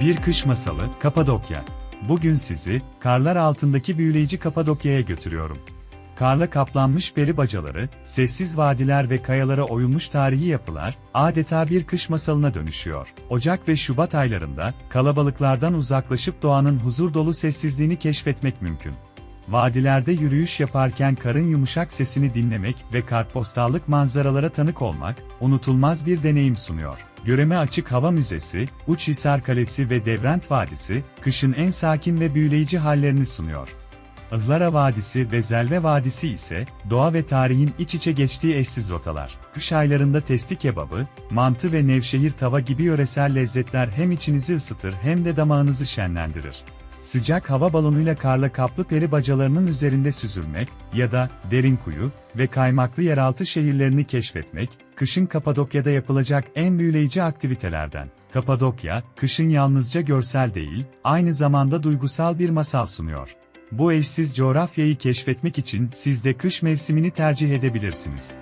Bir kış masalı, Kapadokya. Bugün sizi, karlar altındaki büyüleyici Kapadokya'ya götürüyorum. Karla kaplanmış peri bacaları, sessiz vadiler ve kayalara oyulmuş tarihi yapılar, adeta bir kış masalına dönüşüyor. Ocak ve Şubat aylarında, kalabalıklardan uzaklaşıp doğanın huzur dolu sessizliğini keşfetmek mümkün. Vadilerde yürüyüş yaparken karın yumuşak sesini dinlemek ve kartpostallık manzaralara tanık olmak, unutulmaz bir deneyim sunuyor. Göreme Açık Hava Müzesi, Uçhisar Kalesi ve Devrent Vadisi, kışın en sakin ve büyüleyici hallerini sunuyor. Ihlara Vadisi ve Zelve Vadisi ise, doğa ve tarihin iç içe geçtiği eşsiz rotalar. Kış aylarında testi kebabı, mantı ve Nevşehir tava gibi yöresel lezzetler hem içinizi ısıtır hem de damağınızı şenlendirir. Sıcak hava balonuyla karla kaplı peri bacalarının üzerinde süzülmek ya da derin kuyu ve kaymaklı yeraltı şehirlerini keşfetmek, kışın Kapadokya'da yapılacak en büyüleyici aktivitelerden. Kapadokya, kışın yalnızca görsel değil, aynı zamanda duygusal bir masal sunuyor. Bu eşsiz coğrafyayı keşfetmek için siz de kış mevsimini tercih edebilirsiniz.